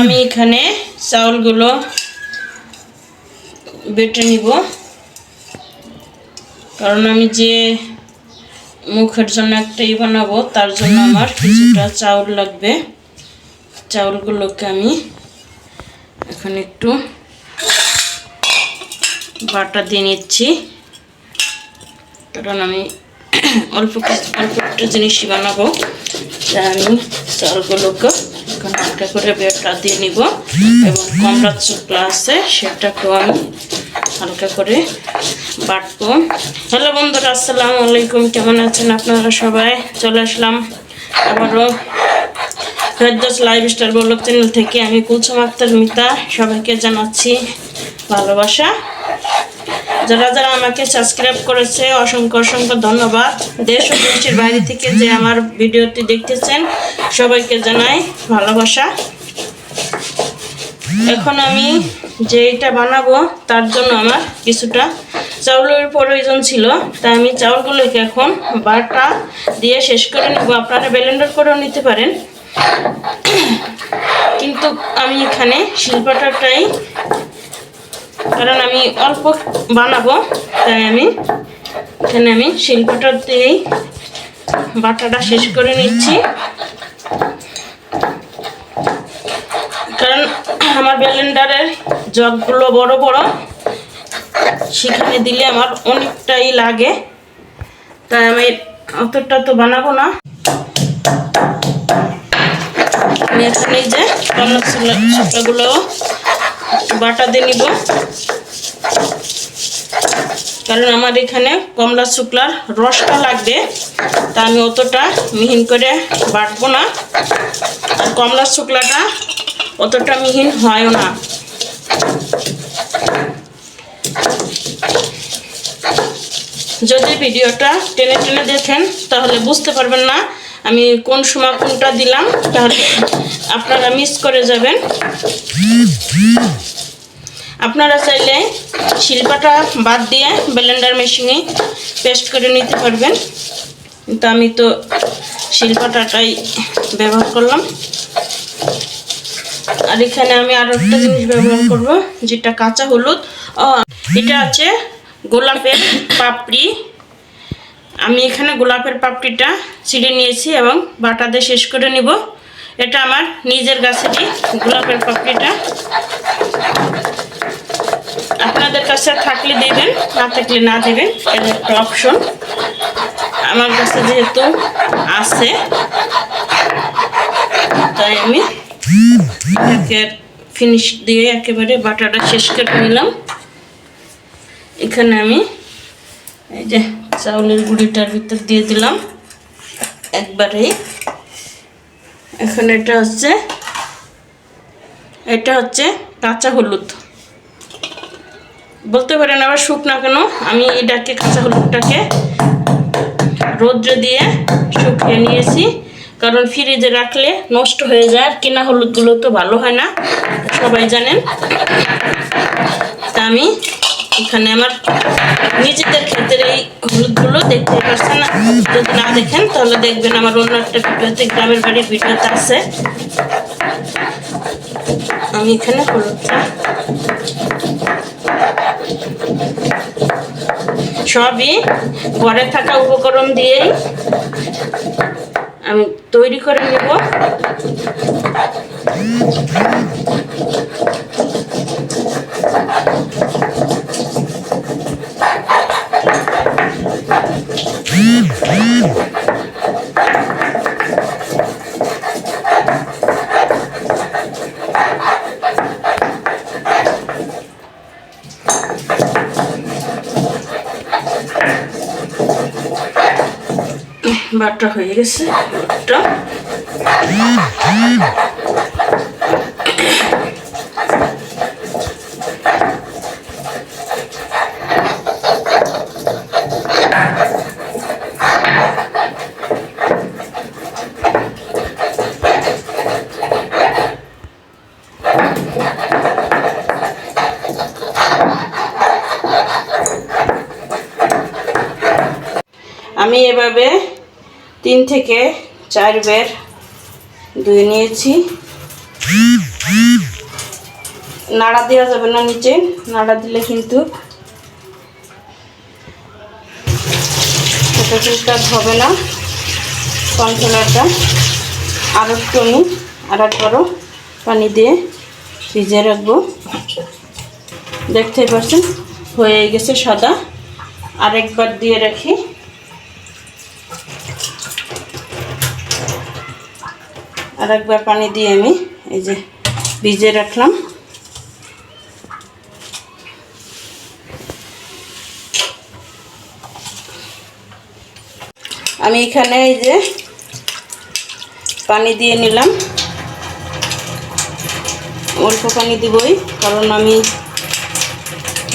আমি এখানে চাউলগুলো বেটে নিব। কারণ আমি যে মুখের জন্য একটাই বানাবো, তার জন্য আমার কিছুটা চাউল লাগবে। চাউলগুলোকে আমি এখন একটু বাটা দিয়ে নিচ্ছি। কারণ আমি অল্প অল্প একটু জিনিসই বানাবো, তাই আমি চালগুলোকে হালকা করে বেটা দিয়ে নিব। এবং কমলা চুকলা আছে, সেটাকেও আমি হালকা করে বাটবো। হ্যালো বন্ধুরা, আসসালামু আলাইকুম। কেমন আছেন আপনারা সবাই? চলে আসলাম আবারও ফেরদোস লাইফস্টাইল ব্লগ চ্যানেল থেকে। আমি কুলসুম আক্তার মিতা, সবাইকে জানাচ্ছি ভালোবাসা। যারা যারা আমাকে সাবস্ক্রাইব করেছে, অসংখ্য অসংখ্য ধন্যবাদ। দেশ ও দেশের বাইরে থেকে যে আমার ভিডিওটি দেখতেছেন, সবাইকে জানাই ভালোবাসা। এখন আমি যে এটা বানাবো, তার জন্য আমার কিছুটা চাউলের প্রয়োজন ছিল। তাই আমি চাউলগুলোকে এখন বাটা দিয়ে শেষ করে নেব। আপনারা ব্লেন্ডার করেও নিতে পারেন। কিন্তু আমি এখানে শিল্পাটাটাই কারণ আমি অল্প বানাবো, তাই আমি। এখানে আমি শিল্পটা দিয়েই বাটাটা শেষ করে নিচ্ছি। কারণ আমার ব্লেন্ডারের জগগুলো বড় বড়, সেখানে দিলে আমার অনেকটাই লাগে। তাই আমি অতটা তো বানাবো না। আমি এখন এই যে কমলা শুকনাগুলো বাটা দিয়ে নিব। কারণ আমার এখানে কমলা শুক্লার রসটা লাগবে, তা আমি অতটা মিহিন করে বাটবো না। আর কমলা শুক্লাটা অতটা মিহিন হয়ও না। যদি ভিডিওটা টেনে টেনে দেখেন, তাহলে বুঝতে পারবেন না আমি কোন সময় কোনটা দিলাম, তাহলে আপনারা মিস করে যাবেন। আপনারা চাইলে শিল্পাটা বাদ দিয়ে ব্লেন্ডার মেশিনে পেস্ট করে নিতে পারবেন। কিন্তু আমি তো শিল্পাটাটাই ব্যবহার করলাম। আর এখানে আমি আরও একটা জিনিস ব্যবহার করব, যেটা কাঁচা হলুদ। এটা আছে গোলাপের পাপড়ি। আমি এখানে গোলাপের পাপড়িটা ছিঁড়ে নিয়েছি এবং বাটা দিয়ে শেষ করে নিব। এটা আমার নিজের গাছেরই গোলাপের পাপড়িটা। আপনাদের কাছে থাকলে দেবেন, না থাকলে না দেবেন এটা একটা অপশন। আমার কাছে যেহেতু আছে, তাই আমি ফিনিশ দিয়ে একেবারে বাটাটা শেষ করে নিলাম। এখানে আমি এই যে চাউলের গুঁড়িটার ভিতর দিয়ে দিলাম। একবারেই এখন এটা হচ্ছে এটা হচ্ছে কাঁচা হলুদ। বলতে পারেন আবার শুকনা কেন, আমি এটাকে কাঁচা হলুদটাকে রৌদ্র দিয়ে শুকিয়ে নিয়েছি। কারণ ফ্রিজে রাখলে নষ্ট হয়ে যায়, আর কিনা হলুদগুলো তো ভালো হয় না, সবাই জানেন। তা আমি এখানে আমার নিজেদের ক্ষেত্রে এই হলুদগুলো দেখতে পাচ্ছেন যদি না দেখেন, তাহলে দেখবেন আমার অন্য একটা ভিডিওতে গ্রামের বাড়ির ভিডিওতে আছে। আমি এখানে হলুদটা সবই ঘরে থাকা উপকরণ দিয়েই আমি তৈরি করে নেব। বাটা হয়ে গেছে বাটা আমি এভাবে তিন থেকে চার বের ধুয়ে নিয়েছি। নাড়া দেওয়া যাবে না নিচে, নাড়া দিলে কিন্তু হবে না। কর্নফ্লাওয়ারটা আর একটু আমি আর একবারও পানি দিয়ে ভিজিয়ে রাখব। দেখতেই পাচ্ছেন, হয়ে গেছে সাদা। আরেকবার দিয়ে রাখি। আরেকবার পানি দিয়ে আমি এই যে ভিজে রাখলাম। আমি এখানে এই যে পানি দিয়ে নিলাম। অল্প পানি দিবই, কারণ আমি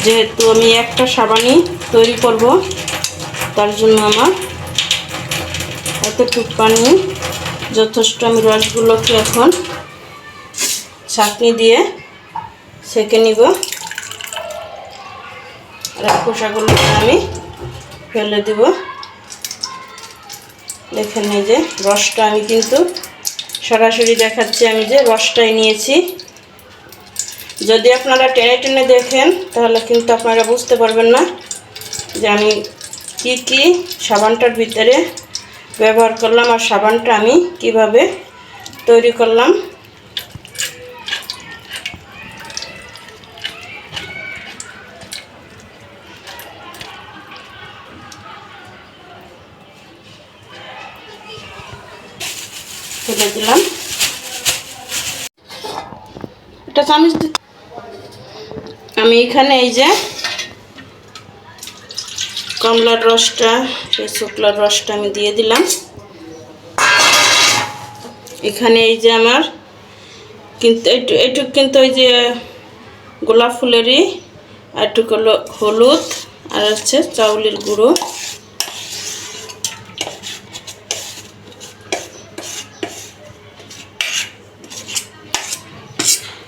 যেহেতু আমি একটা সাবানই তৈরি করব, তার জন্য আমার এতটুক পানি যথেষ্ট আমি রসগুলোকে এখন ছাঁকনি দিয়ে সেঁকে নিব। আর খোসাগুলোকে আমি ফেলে দিব। দেখেন এই যে রসটা আমি কিন্তু সরাসরি দেখাচ্ছি, আমি যে রসটাই নিয়েছি। যদি আপনারা টেনে টেনে দেখেন, তাহলে কিন্তু আপনারা বুঝতে পারবেন না যে আমি কি কি সাবানটার ভিতরে ব্যবহার করলাম আর সাবানটা আমি কীভাবে তৈরি করলাম। ফেলে দিলাম। এটা আমি এখানে এই যে কমলার রসটা, এই শুকলার রসটা আমি দিয়ে দিলাম। এখানে এই যে আমার কিন্তু এটুক কিন্তু ওই যে গোলাপ ফুলেরই একটু হলো হলুদ, আর হচ্ছে চাউলের গুঁড়ো।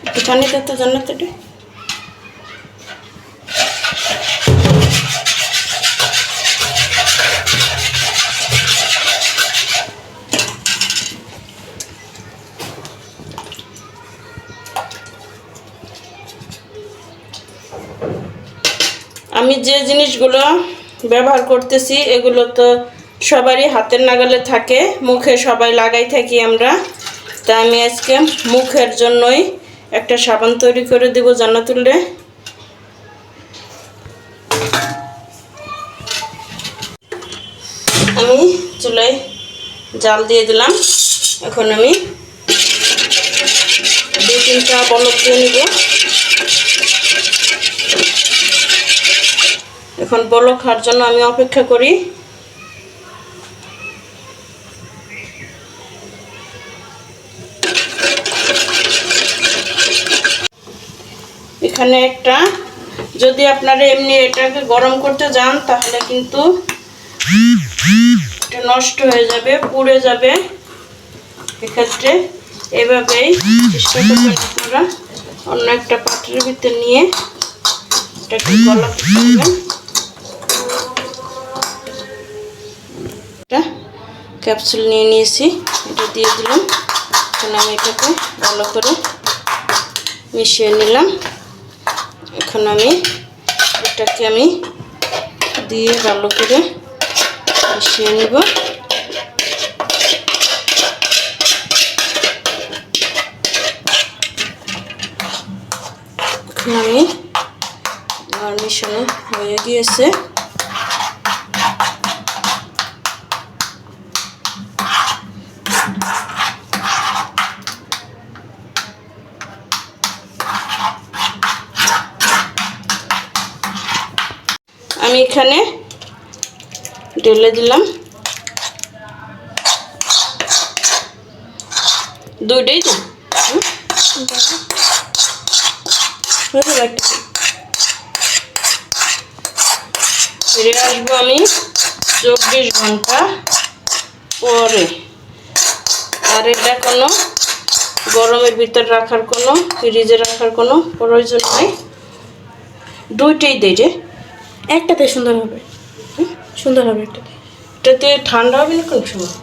একটু তো জান্নাত একটু। আমি যে জিনিসগুলো ব্যবহার করতেছি, এগুলো তো সবারই হাতের নাগালে থাকে, মুখে সবাই লাগাই থাকি আমরা। তা আমি আজকে মুখের জন্যই একটা সাবান তৈরি করে দেবো জান্নাতুল্লে আমি চুলায় জাল দিয়ে দিলাম। এখন আমি দু তিনটা বলক দিয়ে নিব। এখন বলক খাওয়ার জন্য আমি অপেক্ষা করি। এখানে একটা, যদি আপনারা এমনি এটাকে গরম করতে যান, তাহলে কিন্তু এটা নষ্ট হয়ে যাবে, পুড়ে যাবে। এক্ষেত্রে এভাবেই চেষ্টা করবেন আপনারা অন্য একটা পাত্রের ভিতরে নিয়ে এটাকে গলা একটা ক্যাপসুল নিয়ে নিয়েছি। এটা দিয়ে দিলাম। এখন আমি এটাকে ভালো করে মিশিয়ে নিলাম। এখন আমি এটাকে আমি দিয়ে ভালো করে মিশিয়ে নেব। আমি আমার মিশানো হয়ে গিয়েছে। আমি এখানে ঢেলে দিলাম। দুইটাই তো। ফিরে আসব আমি চব্বিশ ঘণ্টা পরে। আর এটা কোনো গরমের ভিতর রাখার কোনো ফ্রিজে রাখার কোনো প্রয়োজন নাই। দুইটাই দেই রে। একটাতে সুন্দর হবে। সুন্দর হবে একটাতে। এটাতে ঠান্ডা হবে না কোনো সময়?